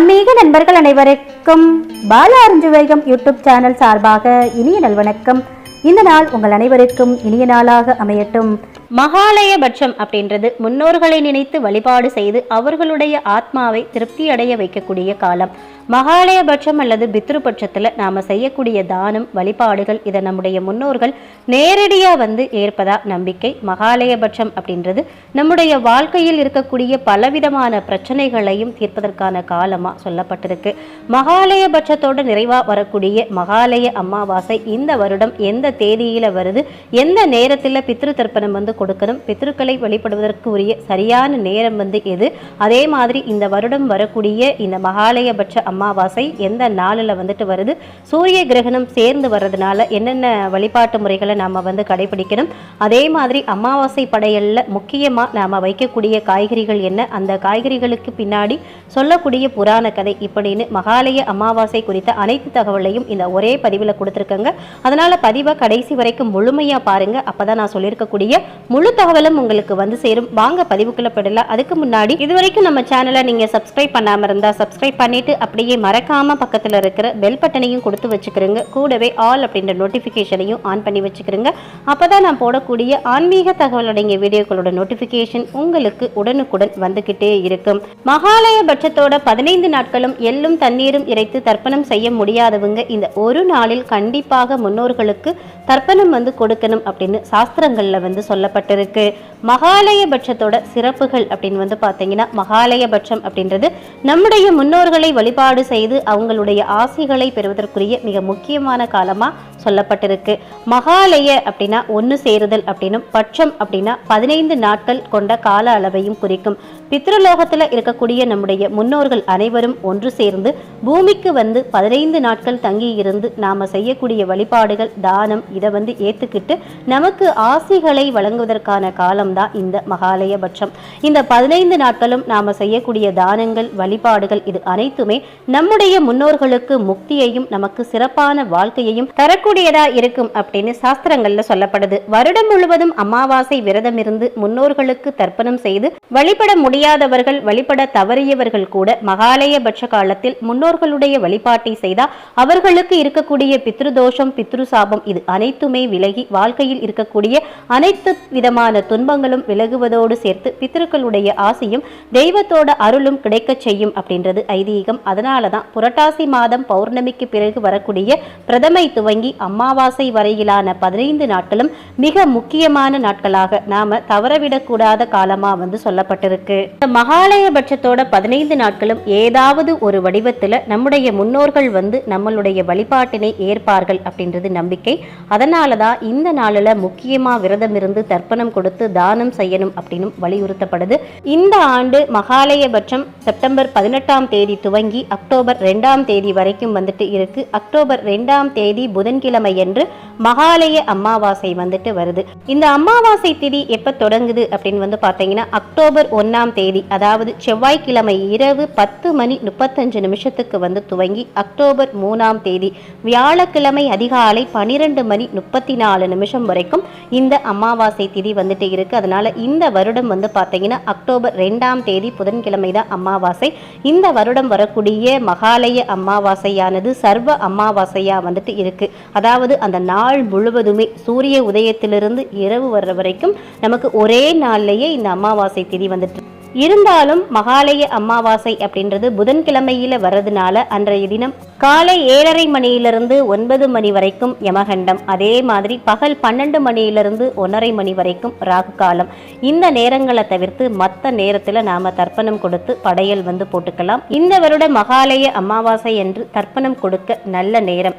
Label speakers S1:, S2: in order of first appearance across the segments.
S1: ஆன்மீக நண்பர்கள் அனைவருக்கும் பால அருஞ்சுவேகம் யூடியூப் சேனல் சார்பாக இனிய நல்வணக்கம் இந்த நாள் உங்கள் அனைவருக்கும் இனிய நாளாக அமையட்டும். மகாலயபட்சம் அப்படின்றது முன்னோர்களை நினைத்து வழிபாடு செய்து அவர்களுடைய ஆத்மாவை திருப்தி அடைய வைக்கக்கூடிய காலம். மகாலயபட்சம் அல்லது பித்ருபட்சத்தில் நாம் செய்யக்கூடிய தானம் வழிபாடுகள் இதை நம்முடைய முன்னோர்கள் நேரடியாக வந்து ஏற்பதா நம்பிக்கை மகாலயபட்சம் அப்படின்றது நம்முடைய வாழ்க்கையில் இருக்கக்கூடிய பலவிதமான பிரச்சனைகளையும் தீர்ப்பதற்கான காலமாக சொல்லப்பட்டிருக்கு. மகாலயபட்சத்தோடு நிறைவாக வரக்கூடிய மகாலய அமாவாசை இந்த வருடம் எந்த தேதியில் வருது எந்த நேரத்தில் பித்ரு தர்ப்பணம் வந்து கொடுக்கணும் பித்ருக்களை வழிபடுவதற்கு உரிய சரியான நேரம் வந்து எது? அதே மாதிரி இந்த வருடம் வரக்கூடிய இந்த மகாலயபட்ச அமாவாசை எந்த நாளில் வந்துட்டு வருது? சூரிய கிரகணம் சேர்ந்து வர்றதுனால என்னென்ன வழிபாட்டு முறைகளை நாம் வந்து கடைபிடிக்கணும்? அதே மாதிரி அமாவாசை படையலில் முக்கியமாக நாம் வைக்கக்கூடிய காய்கறிகள் என்ன? அந்த காய்கறிகளுக்கு பின்னாடி சொல்லக்கூடிய புராண கதை இப்படின்னு மகாலய அமாவாசை குறித்த அனைத்து தகவலையும் இந்த ஒரே பதிவில் கொடுத்துருக்கங்க. அதனால் பதிவை கடைசி வரைக்கும் முழுமையாக பாருங்கள் அப்போ தான் நான் சொல்லியிருக்கக்கூடிய முழு தகவலும் உங்களுக்கு வந்து சேரும். வாங்க பதிவுக்குள்ளே போயிடலாம். அதுக்கு முன்னாடி இது வரைக்கும் நம்ம சேனலை நீங்கள் சப்ஸ்கிரைப் பண்ணாமல் இருந்தால் சப்ஸ்கிரைப் பண்ணிட்டு அப்படியே மறக்காம பக்கத்தில் இருக்கிற பெல் பட்டனையும் கொடுத்து வச்சுக்கிறோங்க. கூடவே ஆல் அப்படின்ற நோட்டிஃபிகேஷனையும் ஆன் பண்ணி வச்சுக்கிறோங்க. அப்போ தான் நான் போடக்கூடிய ஆன்மீக தகவல் அடங்கிய வீடியோக்களோட நோட்டிஃபிகேஷன் உங்களுக்கு உடனுக்குடன் வந்துக்கிட்டே இருக்கும். மகாலய பட்சத்தோட பதினைந்து நாட்களும் எள்ளும் தண்ணீரும் இறைத்து தர்ப்பணம் செய்ய முடியாதவங்க இந்த ஒரு நாளில் கண்டிப்பாக முன்னோர்களுக்கு தர்ப்பணம் வந்து கொடுக்கணும் அப்படின்னு சாஸ்திரங்களில் வந்து சொல்லப்பட்டிருக்கு. மகாலய பட்சத்தோட சிறப்புகள் அப்படின்னு வந்து பார்த்தீங்கன்னா மகாலய பட்சம் அப்படின்றது நம்முடைய முன்னோர்களை வழிபாடு செய்து அவங்களுடைய ஆசைகளை பெறுவதற்குரிய மிக முக்கியமான காலமாக சொல்லப்பட்டிருக்கு. மகாலய அப்படின்னா ஒன்று சேருதல் அப்படின்னும் பட்சம் அப்படின்னா பதினைந்து நாட்கள் கொண்ட கால அளவையும் குறிக்கும். பித்ருலோகத்தில் இருக்கக்கூடிய நம்முடைய முன்னோர்கள் அனைவரும் ஒன்று சேர்ந்து பூமிக்கு வந்து பதினைந்து நாட்கள் தங்கி இருந்து நாம் செய்யக்கூடிய வழிபாடுகள் தானம் இதை வந்து ஏற்றுக்கிட்டு நமக்கு ஆசைகளை வழங்குவதற்கான காலம்தான் இந்த மகாலயபட்சம் இந்த பதினைந்து நாட்களும் நாம் செய்யக்கூடிய தானங்கள் வழிபாடுகள் இது அனைத்துமே நம்முடைய முன்னோர்களுக்கு முக்தியையும் நமக்கு சிறப்பான வாழ்க்கையையும் தரக்கூடியதா இருக்கும் அப்படின்னு சாஸ்திரங்கள்ல சொல்லப்படுது. வருடம் முழுவதும் அமாவாசை விரதம் இருந்து முன்னோர்களுக்கு தர்ப்பணம் செய்து வழிபட முடியாதவர்கள் வழிபட தவறியவர்கள் கூட மகாலயபட்ச காலத்தில் முன்னோர்களுடைய வழிபாட்டை செய்தால் அவர்களுக்கு இருக்கக்கூடிய பித்ருதோஷம் பித்ருசாபம் இது அனைத்துமே விலகி வாழ்க்கையில் இருக்கக்கூடிய அனைத்து விதமான துன்பங்களும் விலகுவதோடு சேர்த்து பித்ருக்களுடைய ஆசையும் தெய்வத்தோட அருளும் கிடைக்கச் செய்யும் அப்படின்றது ஐதீகம். அதனால் அதனால தான் புரட்டாசி மாதம் பௌர்ணமிக்கு பிறகு வரக்கூடிய பிரதமை துவங்கி அமாவாசை வரையிலான பதினைந்து நாட்களும் மிக முக்கியமான நாட்களாக நாம தவறவிடக்கூடாத காலமா வந்து சொல்லப்பட்டிருக்கு. இந்த மகாலயபட்சத்தோட பதினைந்து நாட்களும் ஏதாவது ஒரு வடிவத்துல நம்முடைய முன்னோர்கள் வந்து நம்மளுடைய வழிபாட்டினை ஏற்பார்கள் அப்படின்றது நம்பிக்கை. அதனால தான் இந்த நாளில் முக்கியமா விரதம் இருந்து தர்ப்பணம் கொடுத்து தானம் செய்யணும் அப்படின்னு வலியுறுத்தப்படுது. இந்த ஆண்டு மகாலயபட்சம் செப்டம்பர் பதினெட்டாம் தேதி துவங்கி அக்டோபர் ரெண்டாம் தேதி வரைக்கும் வந்துட்டு இருக்கு. அக்டோபர் ரெண்டாம் தேதி புதன்கிழமை என்று மகாலய அமாவாசை வந்துட்டு வருது. இந்த அமாவாசை திதி எப்ப தொடங்குது அப்படின்னு வந்து பார்த்தீங்கன்னா அக்டோபர் ஒன்னாம் தேதி அதாவது செவ்வாய்க்கிழமை இரவு பத்து மணி முப்பத்தஞ்சு நிமிஷத்துக்கு வந்து துவங்கி அக்டோபர் மூணாம் தேதி வியாழக்கிழமை அதிகாலை பனிரெண்டு மணி முப்பத்தி நாலு நிமிஷம் வரைக்கும் இந்த அமாவாசை திதி வந்துட்டு இருக்கு. அதனால இந்த வருடம் வந்து பார்த்தீங்கன்னா அக்டோபர் ரெண்டாம் தேதி புதன்கிழமை தான் அமாவாசை. இந்த வருடம் வரக்கூடிய மகாலய அமாவாசையானது சர்வ அமாவாசையா வந்துட்டு இருக்கு. அதாவது அந்த நாள் முழுவதுமே சூரிய உதயத்திலிருந்து இரவு வர்ற வரைக்கும் நமக்கு ஒரே நாள்லயே இந்த அமாவாசை திதி வந்துட்டு இருந்தாலும் மகாலய அமாவாசை அப்படின்றது புதன்கிழமையில வர்றதுனால அன்றைய தினம் காலை ஏழரை மணியிலிருந்து ஒன்பது மணி வரைக்கும் யமகண்டம். அதே மாதிரி பகல் பன்னெண்டு மணியிலிருந்து ஒன்றரை மணி வரைக்கும் ராகு காலம். இந்த நேரங்களை தவிர்த்து மற்ற நேரத்தில் நாம தர்ப்பணம் கொடுத்து படையல் வந்து போட்டுக்கலாம். இந்த வருட மகாலய அமாவாசை என்று தர்ப்பணம் கொடுக்க நல்ல நேரம்.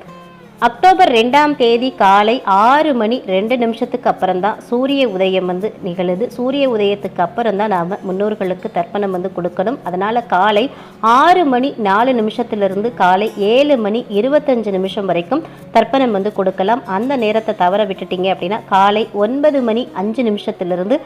S1: அக்டோபர் ரெண்டாம் தேதி காலை ஆறு மணி ரெண்டு நிமிஷத்துக்கு அப்புறம் தான் சூரிய உதயம் வந்து நிகழுது. சூரிய உதயத்துக்கு அப்புறம் தான் நாம் முன்னோர்களுக்கு தர்ப்பணம் வந்து கொடுக்கணும். அதனால் காலை ஆறு மணி நாலு நிமிஷத்துலேருந்து காலை ஏழு மணி இருபத்தஞ்சு நிமிஷம் வரைக்கும் தர்ப்பணம் வந்து கொடுக்கலாம். அந்த நேரத்தை தவற விட்டுட்டீங்க அப்படின்னா காலை ஒன்பது மணி அஞ்சு நிமிஷத்துலேருந்து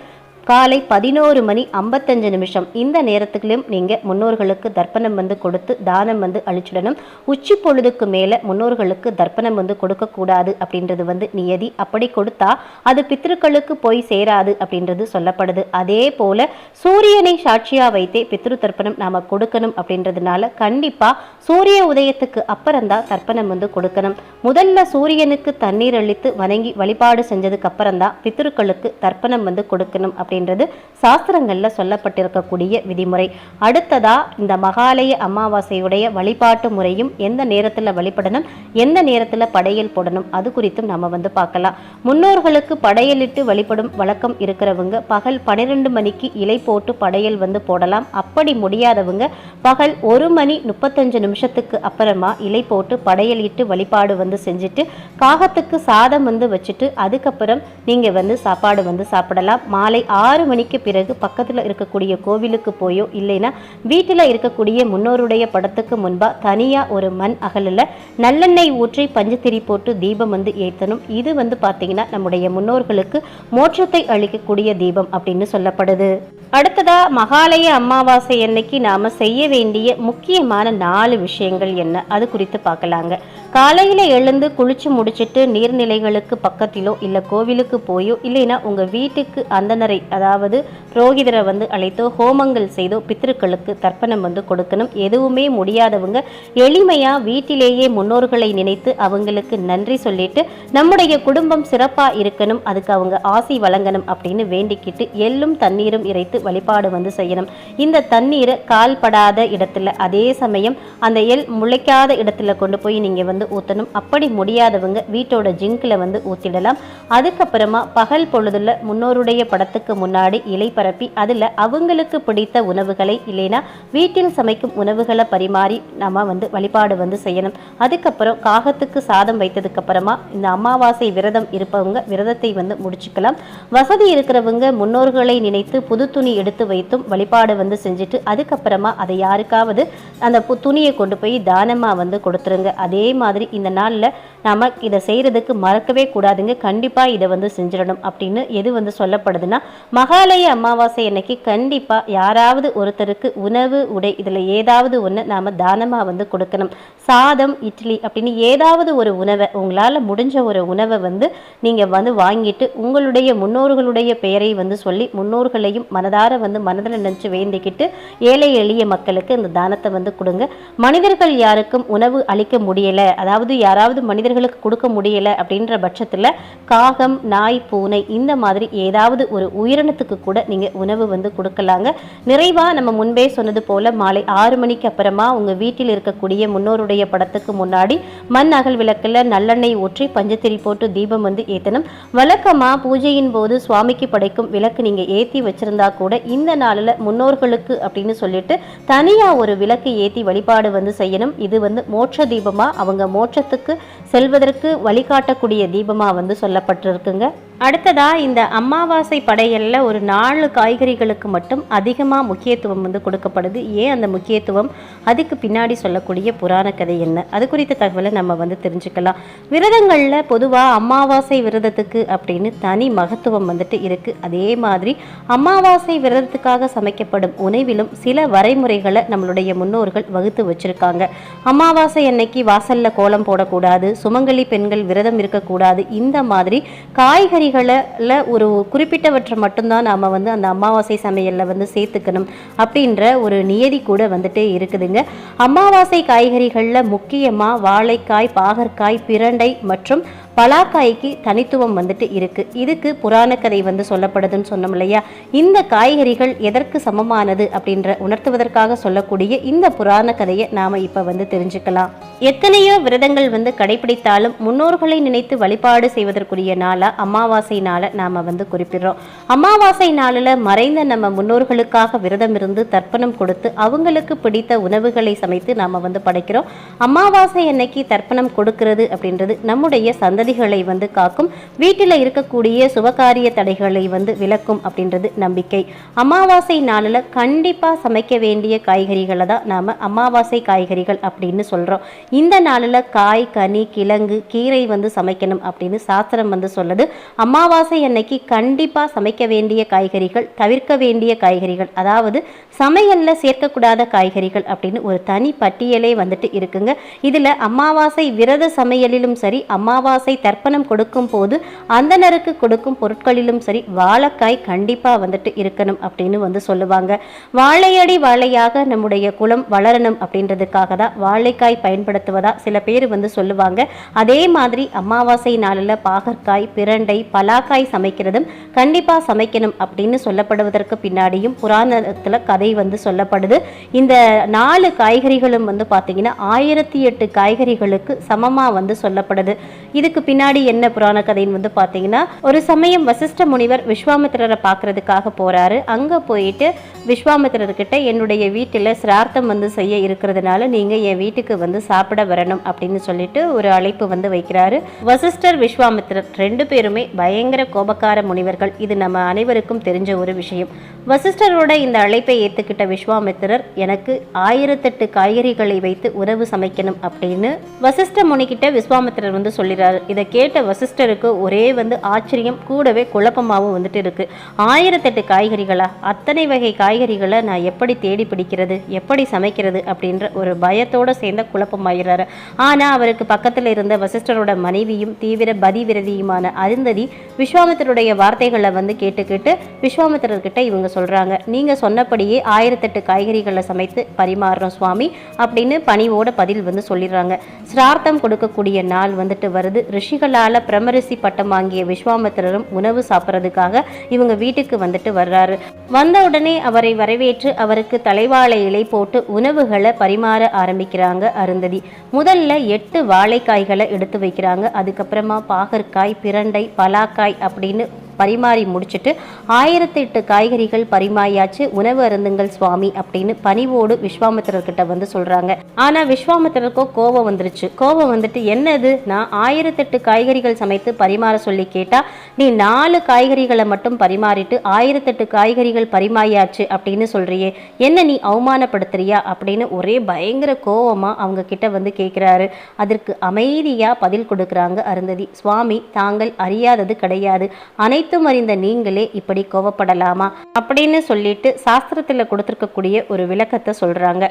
S1: காலை பதினோரு மணி ஐம்பத்தஞ்சு நிமிஷம். இந்த நேரத்துக்குள்ளேயும் நீங்கள் முன்னோர்களுக்கு தர்ப்பணம் வந்து கொடுத்து தானம் வந்து அழிச்சிடணும் உச்சி பொழுதுக்கு மேலே முன்னோர்களுக்கு தர்ப்பணம் வந்து கொடுக்கக்கூடாது அப்படின்றது வந்து நியதி. அப்படி கொடுத்தா அது பித்ருக்களுக்கு போய் சேராது அப்படின்றது சொல்லப்படுது. அதே போல சூரியனை சாட்சியா வைத்தே பித்ரு தர்ப்பணம் நாம கொடுக்கணும் அப்படின்றதுனால கண்டிப்பா சூரிய உதயத்துக்கு அப்புறம்தான் தர்ப்பணம் வந்து கொடுக்கணும். முதல்ல சூரியனுக்கு தண்ணீர் அளித்து வணங்கி வழிபாடு செஞ்சதுக்கு அப்புறம் தான் பித்ருக்களுக்கு தர்ப்பணம் வந்து கொடுக்கணும் அப்படி அப்படின்றது சாஸ்திரங்களில் சொல்லப்பட்டிருக்கக்கூடிய விதிமுறை. அடுத்ததா இந்த மகாலய அமாவாசையுடைய வழிபாட்டு முறையும் எந்த நேரத்தில் வழிபடணும் எந்த நேரத்தில் படையல் போடணும் அது குறித்தும் நம்ம வந்து பார்க்கலாம். முன்னோர்களுக்கு படையலிட்டு வழிபடும் வழக்கம் இருக்கிறவங்க பகல் பன்னிரெண்டு மணிக்கு இலை போட்டு படையல் வந்து போடலாம். அப்படி முடியாதவங்க பகல் ஒரு மணி முப்பத்தஞ்சு நிமிஷத்துக்கு அப்புறமா இலை போட்டு படையலிட்டு வழிபாடு வந்து செஞ்சுட்டு காகத்துக்கு சாதம் வந்து வச்சுட்டு அதுக்கப்புறம் நீங்கள் வந்து சாப்பாடு வந்து சாப்பிடலாம். மாலை ஆறு மணிக்கு பிறகு பக்கத்தில் இருக்கக்கூடிய கோவிலுக்கு போயோ இல்லைன்னா வீட்டில் இருக்கக்கூடிய முன்னோருடைய படத்துக்கு முன்பாக தனியாக ஒரு மண் அகலில் நல்லெண்ணெய் ஊற்றி பஞ்சுத்திரி போட்டு தீபம் வந்து ஏற்றணும் இது வந்து பார்த்தீங்கன்னா நம்முடைய முன்னோர்களுக்கு மோட்சத்தை அளிக்கக்கூடிய தீபம் அப்படின்னு சொல்லப்படுது. அடுத்ததா மகாலய அமாவாசை அன்னைக்கு நாம செய்ய வேண்டிய முக்கியமான நாலு விஷயங்கள் என்ன? அது குறித்து பார்க்கலாங்க. காலையில் எழுந்து குளித்து முடிச்சிட்டு நீர்நிலைகளுக்கு பக்கத்திலோ இல்லை கோவிலுக்கு போயோ இல்லைன்னா உங்கள் வீட்டுக்கு அந்தனரை அதாவது புரோகிதரை வந்து அழைத்தோ ஹோமங்கள் செய்தோ பித்திருக்களுக்கு தர்ப்பணம் வந்து கொடுக்கணும். எதுவுமே முடியாதவங்க எளிமையாக வீட்டிலேயே முன்னோர்களை நினைத்து அவங்களுக்கு நன்றி சொல்லிட்டு நம்முடைய குடும்பம் சிறப்பாக இருக்கணும் அதுக்கு அவங்க ஆசி வழங்கணும் அப்படின்னு வேண்டிக்கிட்டு எள்ளும் தண்ணீரும் இறைத்து வழிபாடு வந்து செய்யணும். இந்த தண்ணீரை கால்படாத இடத்துல அதே சமயம் அந்த எள் முளைக்காத இடத்துல கொண்டு போய் நீங்கள் வந்து ஊத்தணும். அப்படி முடியாதவங்க வீட்டோட ஜிங்கில் வந்து ஊற்றிடலாம் அதுக்கப்புறமா பகல் பொழுதுல முன்னோருடைய படத்துக்கு முன்னாடி இலை பரப்பி அதுல அவங்களுக்கு பிடித்த உணவுகளை இல்லைன்னா வீட்டில் சமைக்கும் உணவுகளை பரிமாறி நம்ம வந்து வழிபாடு வந்து செய்யணும். அதுக்கப்புறம் காகத்துக்கு சாதம் வைத்ததுக்கு அப்புறமா இந்த அமாவாசை விரதம் இருப்பவங்க விரதத்தை வந்து முடிச்சுக்கலாம். வசதி இருக்கிறவங்க முன்னோர்களை நினைத்து புது துணி எடுத்து வைத்தும் வழிபாடு வந்து செஞ்சுட்டு அதுக்கப்புறமா அதை யாருக்காவது அந்த பு- துணியை கொண்டு போய் தானமா வந்து கொடுத்துருங்க. அதே மாதிரி இந்த நாள்ல நாம இதை செய்யறதுக்கு மறக்கவே கூடாதுங்க. கண்டிப்பா இதை வந்து செஞ்சிடணும் அப்படின்னு எது வந்து சொல்லப்படுதுன்னா மகாலய அமாவாசை அன்னைக்கு கண்டிப்பா யாராவது ஒருத்தருக்கு உணவு உடை இதுல ஏதாவது ஒண்ணு நாம தானமா வந்து கொடுக்கணும். சாதம் இட்லி அப்படின்னு ஏதாவது ஒரு உணவை உங்களால முடிஞ்ச ஒரு உணவை வந்து நீங்க வந்து வாங்கிட்டு உங்களுடைய முன்னோர்களுடைய பெயரை வந்து சொல்லி முன்னோர்களையும் மனதார வந்து மனதில் நினைச்சு வேண்டிக்கிட்டு ஏழை எளிய மக்களுக்கு இந்த தானத்தை வந்து கொடுங்க. மனிதர்கள் யாருக்கும் உணவு அளிக்க முடியல அதாவது யாராவது மனிதர்களுக்கு கொடுக்க முடியல அப்படின்ற பட்சத்துல காகம் நாய் பூனை இந்த மாதிரி ஏதாவது ஒரு உயிரினத்துக்கு கூட நீங்க உணவு வந்து கொடுக்கலாங்க. நிறைவா நம்ம முன்பே சொன்னது போல மாலை ஆறு மணிக்கு அப்புறமா உங்க வீட்டில் இருக்கக்கூடிய முன்னோருடைய படத்துக்கு முன்னாடி மண் அகல் விளக்குல நல்லெண்ணெய் ஊற்றி பஞ்சத்திரி போட்டு தீபம் வந்து ஏற்றணும் வழக்கமா பூஜையின் போது சுவாமிக்கு படைக்கும் விளக்கு நீங்கள் ஏற்றி வச்சிருந்தா கூட இந்த நாளில் முன்னோர்களுக்கு அப்படின்னு சொல்லிட்டு தனியாக ஒரு விளக்கு ஏற்றி வழிபாடு வந்து செய்யணும். இது வந்து மோட்ச தீபமாக அவங்க மோட்சத்துக்கு செல்வதற்கு வழிகாட்டக்கூடிய தீபமா வந்து சொல்லப்பட்டிருக்குங்க. அடுத்ததா இந்த அமாவாசை படையலில் ஒரு நாலு காய்கறிகளுக்கு மட்டும் அதிகமாக முக்கியத்துவம் வந்து கொடுக்கப்படுது. ஏன் அந்த முக்கியத்துவம்? அதுக்கு பின்னாடி சொல்லக்கூடிய புராண கதை என்ன? அது குறித்த தகவலை நம்ம வந்து தெரிஞ்சுக்கலாம். விரதங்களில் பொதுவாக அமாவாசை விரதத்துக்கு அப்படின்னு தனி மகத்துவம் வந்துட்டு இருக்கு. அதே மாதிரி அமாவாசை விரதத்துக்காக சமைக்கப்படும் உணவிலும் சில வரைமுறைகளை நம்மளுடைய முன்னோர்கள் வகுத்து வச்சிருக்காங்க. அமாவாசை அன்னைக்கு வாசல்ல கோலம் போடக்கூடாது சுமங்கலி பெண்கள் விரதம் இருக்கக்கூடாது. இந்த மாதிரி காய்கறி காய்கறிகளில் ஒரு குறிப்பிட்டவற்றை மட்டும்தான் நாம் வந்து அந்த அமாவாசை சமையலில் வந்து சேர்த்துக்கணும் அப்படின்ற ஒரு நியதி கூட வந்துட்டு இருக்குதுங்க. அமாவாசை காய்கறிகளில் முக்கியமாக வாழைக்காய் பாகற்காய் பிரண்டை மற்றும் பலாக்காய்க்கு தனித்துவம் வந்துட்டு இருக்குது இதுக்கு புராண கதை வந்து சொல்லப்படுதுன்னு சொன்னோம் இல்லையா? இந்த காய்கறிகள் எதற்கு சமமானது அப்படின்ற உணர்த்துவதற்காக சொல்லக்கூடிய இந்த புராண கதையை நாம் இப்போ வந்து தெரிஞ்சுக்கலாம். எத்தனையோ விரதங்கள் வந்து கடைபிடித்தாலும் முன்னோர்களை நினைத்து வழிபாடு செய்வதற்குரிய நாளாக அமாவாசை அமாவாசை நாளை நாம் வந்து குறிப்பிடுறோம். அமாவாசை நாளில் மறைந்த நம்ம முன்னோர்களுக்காக விரதம் இருந்து தர்ப்பணம் கொடுத்து அவங்களுக்கு பிடித்த உணவுகளை சமைத்து நாம் வந்து படைக்கிறோம். அமாவாசை அன்னைக்கு தர்ப்பணம் கொடுக்கிறது அப்படின்றது நம்முடைய சந்ததிகளை வந்து காக்கும். வீட்டில் இருக்கக்கூடிய சுபகாரிய தடைகளை வந்து விளக்கும் அப்படின்றது நம்பிக்கை. அமாவாசை நாளில் கண்டிப்பாக சமைக்க வேண்டிய காய்கறிகளை தான் நாம் அமாவாசை காய்கறிகள் அப்படின்னு சொல்கிறோம் இந்த நாளில் காய் கனி கிழங்கு கீரை வந்து சமைக்கணும் அப்படின்னு சாஸ்திரம் வந்து சொல்லுது. அமாவாசை அன்னைக்கு கண்டிப்பாக சமைக்க வேண்டிய காய்கறிகள் தவிர்க்க வேண்டிய காய்கறிகள் அதாவது சமையலில் சேர்க்கக்கூடாத காய்கறிகள் அப்படின்னு ஒரு தனி பட்டியலே வந்துட்டு இருக்குங்க. இதில் அமாவாசை விரத சமையலிலும் சரி அமாவாசை தர்ப்பணம் கொடுக்கும் போது அந்தனருக்கு கொடுக்கும் பொருட்களிலும் சரி வாழைக்காய் கண்டிப்பாக வந்துட்டு இருக்கணும் அப்படின்னு வந்து சொல்லுவாங்க. வாழையடி வாழையாக நம்முடைய குலம் வளரணும் அப்படின்றதுக்காக தான் வாழைக்காய் பயன்படுத்துவதா சில பேர் வந்து சொல்லுவாங்க. அதே மாதிரி அமாவாசை நாளில் பாகற்காய் பிரண்டை பலாக்காய் சமைக்கிறதும் கண்டிப்பாக சமைக்கணும் அப்படின்னு சொல்லப்படுவதற்கு பின்னாடியும் புராணத்தில் கதை வந்து சொல்லப்படுது. இந்த நாலு காய்கறிகளும் வந்து பார்த்தீங்கன்னா ஆயிரத்தி எட்டு காய்கறிகளுக்கு சமமாக வந்து சொல்லப்படுது. இதுக்கு பின்னாடி என்ன புராண கதைன்னு வந்து பார்த்தீங்கன்னா ஒரு சமயம் வசிஷ்ட முனிவர் விஸ்வாமித்திரரை பார்க்கறதுக்காக போகிறாரு அங்கே போயிட்டு விஸ்வாமித்திரர்கிட்ட என்னுடைய வீட்டில் சிரார்த்தம் வந்து செய்ய இருக்கிறதுனால நீங்கள் என் வீட்டுக்கு வந்து சாப்பிட வரணும் அப்படின்னு சொல்லிட்டு ஒரு அழைப்பு வந்து வைக்கிறாரு. வசிஷ்டர் விஸ்வாமித்திரர் ரெண்டு பேருமே பயங்கர கோபக்கார முனிவர்கள். இது நம்ம அனைவருக்கும் தெரிஞ்ச ஒரு விஷயம். வசிஷ்டரோட இந்த அழைப்பை ஏற்றுக்கிட்ட விஸ்வாமித்திரர் எனக்கு ஆயிரத்தெட்டு காய்கறிகளை வைத்து உறவு சமைக்கணும் அப்படின்னு வசிஷ்ட முனிக்கிட்ட விஸ்வாமித்திரர் வந்து சொல்லிடுறாரு இதை கேட்ட வசிஷ்டருக்கு ஒரே வந்து ஆச்சரியம் கூடவே குழப்பமாகவும் வந்துட்டு இருக்கு. ஆயிரத்தெட்டு காய்கறிகளா? அத்தனை வகை காய்கறிகளை நான் எப்படி தேடி பிடிக்கிறது? எப்படி சமைக்கிறது? அப்படின்ற ஒரு பயத்தோடு சேர்ந்த குழப்பமாகிறாரு ஆனால் அவருக்கு பக்கத்தில் இருந்த வசிஷ்டரோட மனைவியும் தீவிர பதிவிரதியுமான அருந்ததி விஸ்வாமித்திரருடைய வார்த்தைகளை வந்து கேட்டுக்கிட்டு விஸ்வாமித்திரர்கிட்ட இவங்க சொல்றாங்க. நீங்க சொன்னபடியே ஆயிரத்தெட்டு காய்கறிகளை சமைத்து பரிமாறுறோம் சுவாமி அப்படின்னு பணிவோட பதில் வந்து சொல்லிடுறாங்க. சிரார்த்தம் கொடுக்கக்கூடிய நாள் வந்துட்டு வருது. ரிஷிகளால பிரமரிசி பட்டம் வாங்கிய விஸ்வாமித்திரரும் உணவு சாப்பிட்றதுக்காக இவங்க வீட்டுக்கு வந்துட்டு வர்றாரு. வந்த உடனே அவரை வரவேற்று அவருக்கு தலைவாழை இலை போட்டு உணவுகளை பரிமாற ஆரம்பிக்கிறாங்க அருந்ததி. முதல்ல எட்டு வாழைக்காய்களை எடுத்து வைக்கிறாங்க. அதுக்கப்புறமா பாகற்காய் பிரண்டை பலா பலாக்காய் அப்படின்னு பரிமாறி முடிச்சிட்டு ஆயிரத்தி எட்டு காய்கறிகள் பரிமாறியாச்சு உணவு அருந்துங்கள் சுவாமி அப்படின்னு பணிவோடு விஸ்வாமித்திரர்கிட்ட வந்து சொல்றாங்க. ஆனா விஸ்வாமித்திரருக்கோ கோபம் வந்துருச்சு. கோபம் வந்துட்டு என்னது? நான் ஆயிரத்தெட்டு காய்கறிகள் சமைத்து பரிமாற சொல்லி கேட்டா நீ நாலு காய்கறிகளை மட்டும் பரிமாறிட்டு ஆயிரத்தெட்டு காய்கறிகள் பரிமாறியாச்சு அப்படின்னு சொல்றியே. என்ன நீ அவமானப்படுத்துறியா? அப்படின்னு ஒரே பயங்கர கோவமா அவங்க கிட்ட வந்து கேட்கிறாரு அதற்கு அமைதியா பதில் கொடுக்குறாங்க அருந்ததி. சுவாமி தாங்கள் அறியாதது கிடையாது. அனைத்து அனைத்தும் அறிந்த நீங்களே இப்படி கோவப்படலாமா? அப்படின்னு சொல்லிட்டு சாஸ்திரத்தில் கொடுத்துருக்கக்கூடிய ஒரு விளக்கத்தை சொல்கிறாங்க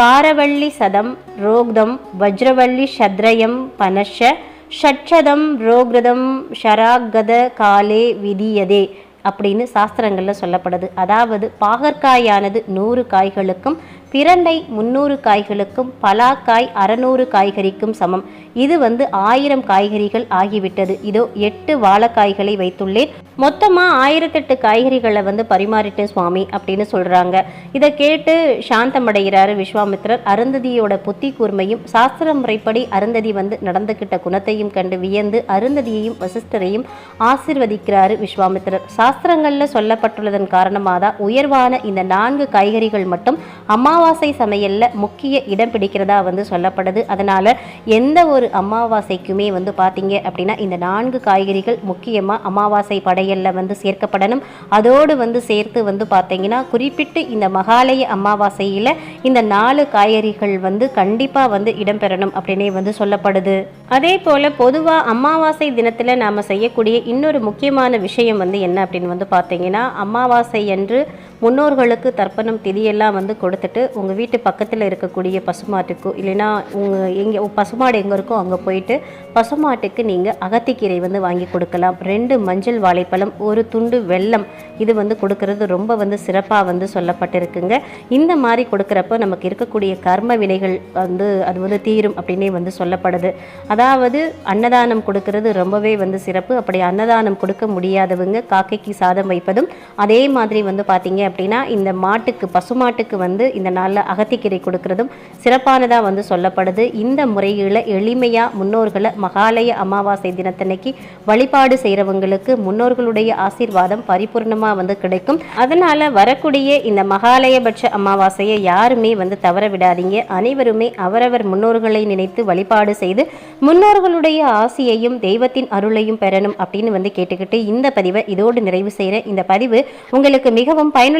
S1: காரவள்ளி சதம் ரோக்தம் வஜ்ரவள்ளி சத்ரயம் பனஷ ஷட்சதம் ரோக்ரதம் ஷராகத காலே விதியதே அப்படின்னு சாஸ்திரங்களில் சொல்லப்படுது. அதாவது பாகற்காயானது நூறு காய்களுக்கும் பிரண்டை முந்நூறு காய்களுக்கும் பலாக்காய் அறநூறு காய்கறிக்கும் சமம். இது வந்து ஆயிரம் காய்கறிகள் ஆகிவிட்டது. இதோ எட்டு வாழைக்காய்களை வைத்துள்ளேன். மொத்தமாக ஆயிரத்தெட்டு காய்கறிகளை வந்து பரிமாறிட்டேன் சுவாமி அப்படின்னு சொல்கிறாங்க இதை கேட்டு சாந்தமடைகிறாரு விஸ்வாமித்திரர். அருந்ததியோட புத்தி கூர்மையும் சாஸ்திர முறைப்படி அருந்ததி வந்து நடந்துக்கிட்ட குணத்தையும் கண்டு வியந்து அருந்ததியையும் வசிஷ்டரையும் ஆசிர்வதிக்கிறாரு விஸ்வாமித்திரர். சாஸ்திரங்களில் சொல்லப்பட்டுள்ளதன் காரணமாக தான் உயர்வான இந்த நான்கு காய்கறிகள் மட்டும் அம்மா அமாவாசை சமையலில் முக்கிய இடம் பிடிக்கிறதா வந்து சொல்லப்படுது. அதனால் எந்த ஒரு அமாவாசைக்குமே வந்து பார்த்தீங்க அப்படின்னா இந்த நான்கு காய்கறிகள் முக்கியமாக அமாவாசை படையல்ல வந்து சேர்க்கப்படணும். அதோடு வந்து சேர்த்து வந்து பார்த்தீங்கன்னா குறிப்பிட்டு இந்த மகாலய அமாவாசையில் இந்த நாலு காய்கறிகள் வந்து கண்டிப்பாக வந்து இடம்பெறணும் அப்படின்னே வந்து சொல்லப்படுது. அதே போல் பொதுவாக அமாவாசை தினத்தில் நாம் செய்யக்கூடிய இன்னொரு முக்கியமான விஷயம் வந்து என்ன அப்படின்னு வந்து பார்த்தீங்கன்னா அமாவாசை அன்று முன்னோர்களுக்கு தர்ப்பணம் திதியெல்லாம் வந்து கொடுத்துட்டு உங்கள் வீட்டு பக்கத்தில் இருக்கக்கூடிய பசுமாட்டுக்கோ இல்லைன்னா உங்கள் எங்கே பசுமாடு எங்கே இருக்கோ அங்கே போயிட்டு பசுமாட்டுக்கு நீங்கள் அகத்திக்கீரை வந்து வாங்கி கொடுக்கலாம். ரெண்டு மஞ்சள் வாழைப்பழம் ஒரு துண்டு வெல்லம். இது வந்து கொடுக்கறது ரொம்ப வந்து சிறப்பாக வந்து சொல்லப்பட்டிருக்குங்க. இந்த மாதிரி கொடுக்குறப்ப நமக்கு இருக்கக்கூடிய கர்ம வினைகள் வந்து அது வந்து தீரும் அப்படின்னே வந்து சொல்லப்படுது. அதாவது அன்னதானம் கொடுக்கறது ரொம்பவே வந்து சிறப்பு. அப்படி அன்னதானம் கொடுக்க முடியாதவங்க காக்கைக்கு சாதம் வைப்பதும் அதே மாதிரி வந்து பார்த்தீங்க அப்படின்னா இந்த மாட்டுக்கு பசுமாட்டுக்கு வந்து இந்த நாளில் அகத்திக்கீரை கொடுக்கறதும் சிறப்பானதாக வந்து சொல்லப்படுது. இந்த முறையில் எளிமையாக முன்னோர்களை மகாலய அமாவாசை தினத்தன்னைக்கு வழிபாடு செய்கிறவங்களுக்கு முன்னோர்களுடைய ஆசீர்வாதம் பரிபூர்ணமாக வந்து கிடைக்கும். அதனால் வரக்கூடிய இந்த மகாலயபட்ச அமாவாசையை யாருமே வந்து தவற விடாதீங்க. அனைவருமே அவரவர் முன்னோர்களை நினைத்து வழிபாடு செய்து முன்னோர்களுடைய ஆசியையும் தெய்வத்தின் அருளையும் பெறணும் அப்படின்னு வந்து கேட்டுக்கிட்டு இந்த பதிவை இதோடு நிறைவு செய்கிறேன் இந்த பதிவு உங்களுக்கு மிகவும் பயனுள்ள